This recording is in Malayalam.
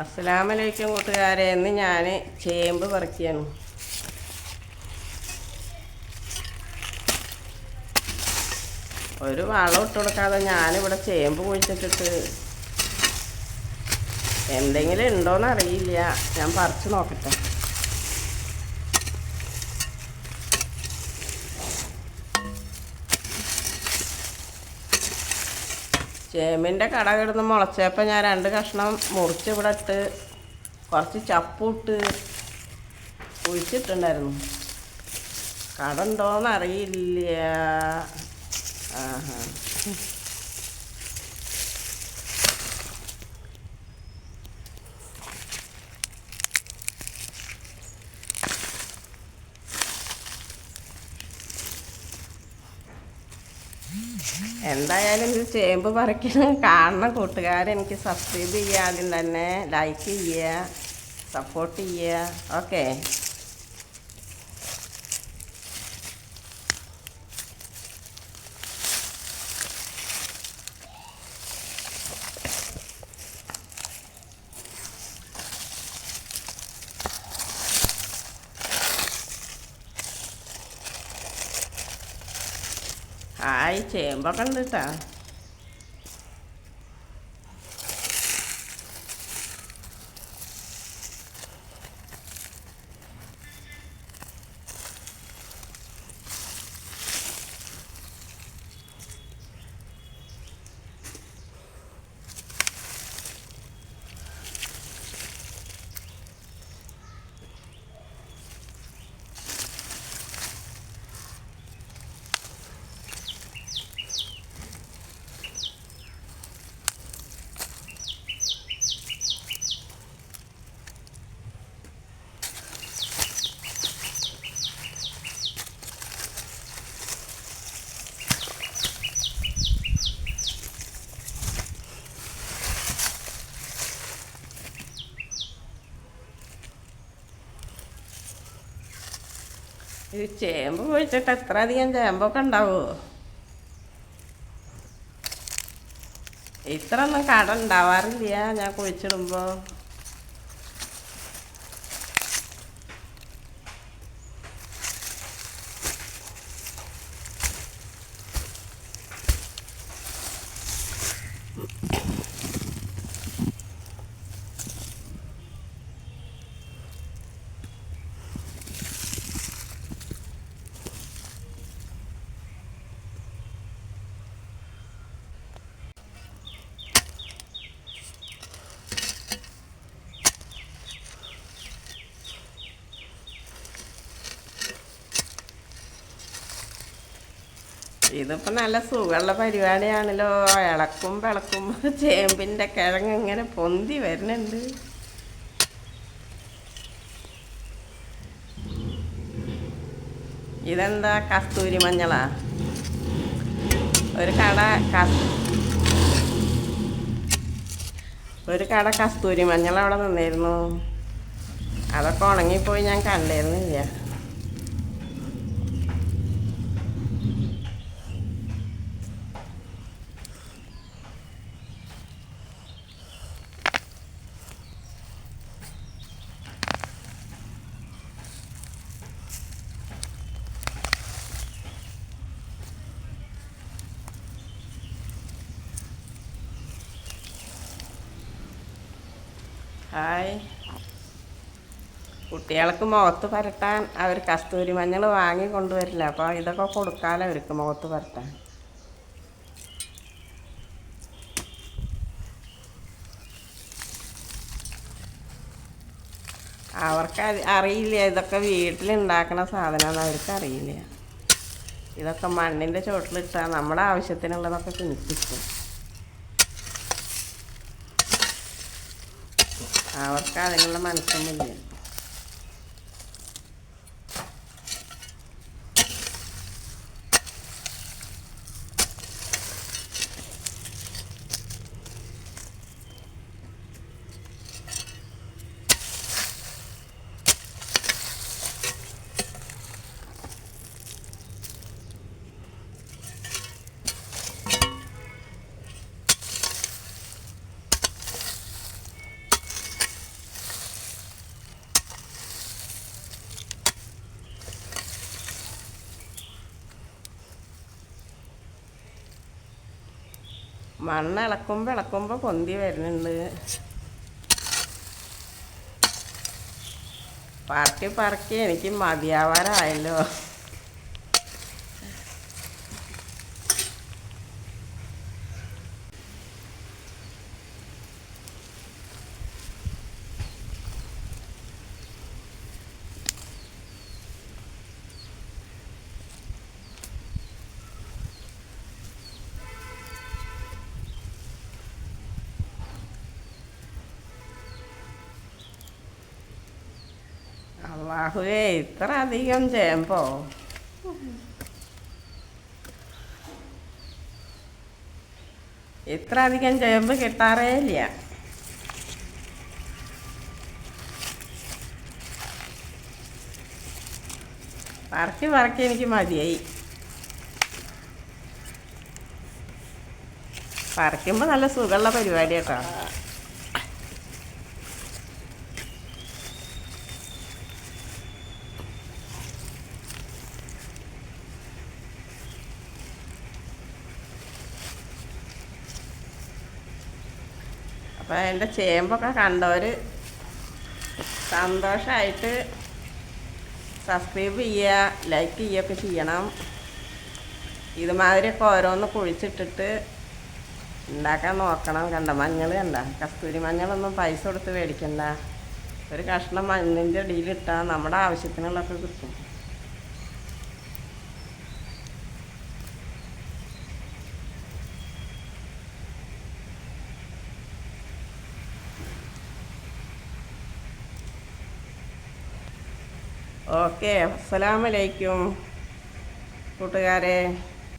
അസ്സലാമലൈക്കും കൂട്ടുകാരെ ഇന്ന് ഞാൻ ചേമ്പ് പറിക്കുകയാണ് ഒരു വളം ഇട്ട് കൊടുക്കാതെ ഞാനിവിടെ ചേമ്പ് കുഴിച്ചിട്ടിട്ട് എന്തെങ്കിലും ഉണ്ടോയെന്ന് അറിയില്ല. ഞാൻ പറിച്ചു നോക്കട്ടെ. ചേമ്പിന്റെ കട കിടന്ന് മുളച്ചപ്പോൾ ഞാൻ രണ്ട് കഷ്ണം മുറിച്ച് ഇവിടെ ഇട്ട് കുറച്ച് ചപ്പൂട്ട് കുഴിച്ചിട്ടുണ്ടായിരുന്നു. കട ഉണ്ടോയെന്നറിയില്ല ആഹാ. എന്തായാലും ഇത് ചേമ്പ് പറിക്കണം കാണുന്ന കൂട്ടുകാരെ എനിക്ക് സബ്സ്ക്രൈബ് ചെയ്യുക ആദ്യം തന്നെ ലൈക്ക് ചെയ്യുക സപ്പോർട്ട് ചെയ്യുക. ഓക്കെ ഹായ് ചേമ്പൊക്കെ കേട്ടോ ചേമ്പ് പോയിച്ചിട്ട് എത്ര അധികം ചേമ്പൊക്കെ ഉണ്ടാവുമോ ഇത്ര ഒന്നും കട ഉണ്ടാവാറില്ല. ഞാൻ കുഴിച്ചിടുമ്പോൾ ഇതിപ്പോൾ നല്ല സുഖമുള്ള പരിപാടിയാണല്ലോ. ഇളക്കും വിളക്കും ചേമ്പിന്റെ കിഴങ്ങ് ഇങ്ങനെ പൊന്തി വരുന്നുണ്ട്. ഇതെന്താ കസ്തൂരി മഞ്ഞളാ? ഒരു കട ഒരു കട കസ്തൂരി മഞ്ഞൾ അവിടെ നിന്നിരുന്നു. അതൊക്കെ ഉണങ്ങിപ്പോയി ഞാൻ കണ്ടിരുന്നില്ല. ഹായ്. കുട്ടികൾക്ക് മുഖത്ത് പരട്ടാൻ അവർ കസ്തൂരി മഞ്ഞൾ വാങ്ങി കൊണ്ടുവരില്ല. അപ്പോൾ ഇതൊക്കെ കൊടുക്കാമല്ലോ അവർക്ക് മുഖത്ത് പരട്ടാൻ. അവർക്ക് അറി- അറിയില്ല. ഇതൊക്കെ വീട്ടിലുണ്ടാക്കുന്ന സാധനമാണ് അവർക്ക് അറിയില്ല. ഇതൊക്കെ മണ്ണിന്റെ ചുവട്ടിലിട്ടാൽ നമ്മുടെ ആവശ്യത്തിനുള്ളതൊക്കെ കിണിപ്പിക്കും അവർക്ക് അതിനുള്ള മനസ്സൊന്നുമില്ല. മണ്ണ് ഇളക്കുമ്പോൾ ഇളക്കുമ്പോൾ പൊന്തി വരുന്നുണ്ട്. പറക്കി പറക്കി എനിക്ക് മതിയാവാറായല്ലോ. അള്ളാഹുവേ ഇത്ര അധികം ചേമ്പോ ഇത്ര അധികം ചേമ്പ് കിട്ടാറേ ഇല്ല. പറക്കി പറക്കി എനിക്ക് മതിയായി. പറക്കുമ്പോൾ നല്ല സുഖമുള്ള പരിപാടി കേട്ടോ അപ്പോൾ എന്റെ ചേമ്പൊക്കെ കണ്ടവർ സന്തോഷമായിട്ട് സബ്സ്ക്രൈബ് ചെയ്യുക ലൈക്ക് ചെയ്യുകയൊക്കെ ചെയ്യണം. ഇതുമാതിരിയൊക്കെ ഓരോന്ന് കുഴിച്ചിട്ടിട്ട് ഉണ്ടാക്കാൻ നോക്കണം. കണ്ട? മഞ്ഞൾ കണ്ട? കസ്തൂരി മഞ്ഞളൊന്നും പൈസ കൊടുത്ത് മേടിക്കണ്ട. ഒരു കഷ്ണം മഞ്ഞിന്റെ ഇടിയിലിട്ടാൽ നമ്മുടെ ആവശ്യത്തിനുള്ളതൊക്കെ കിട്ടും. ഓക്കെ അസ്സലാമലൈക്കും. കൂട്ടുകാരെ.